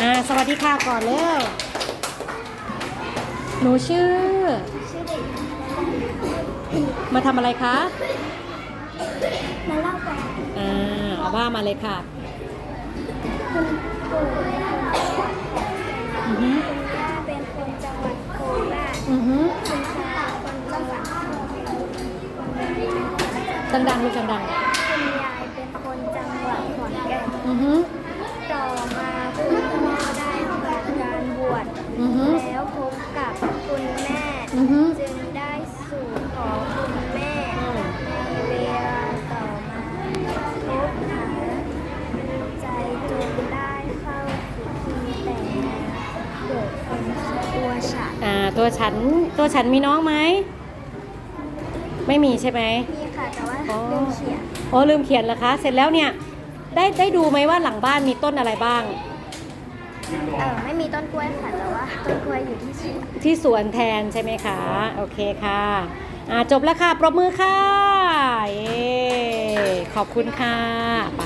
อ่าสวัสดีค่ะก่อนเร็วหนูชื่อชื่อเด็กมาทำอะไรคะมาเล่ากันอ่าเอาว่ามาเลยค่ะคุณปู่และคุณอือฮึย่าเป็นคนจังหวัดโคราชอือฮึคุณตาคนจังหวัดดังๆลูกดังคุณยายเป็นคนจังหวัดขอนแก่นๆอือฮึ ต่อมาคุณพ่อได้ทำการบวช อือฮึ แล้วพบกับคุณแม่ อือฮึจึงได้สู่ของคุณแม่ในเวลาต่อมาพบหาใจจนได้เข้าพิธีแต่งงานเกิดเป็นตัวฉันอ่าตัวฉันตัวฉันมีน้องไหม ไม่มีใช่ไหมมีค่ะแต่ว่าอ๋อลืมเขียนโอ้ลืมเขียนเหรอคะ เสร็จแล้วเนี่ย ได้ได้ดูไหมว่าหลังบ้านมีต้นอะไรบ้าง เออไม่มีต้นกล้วยค่ะ ต้นกล้วยอยู่ที่สวนที่สวนแทนใช่ไหมคะ โอเคค่ะอ่าจบแล้วค่ะ ปรบมือค่ะเย้ขอบคุณค่ะ ไป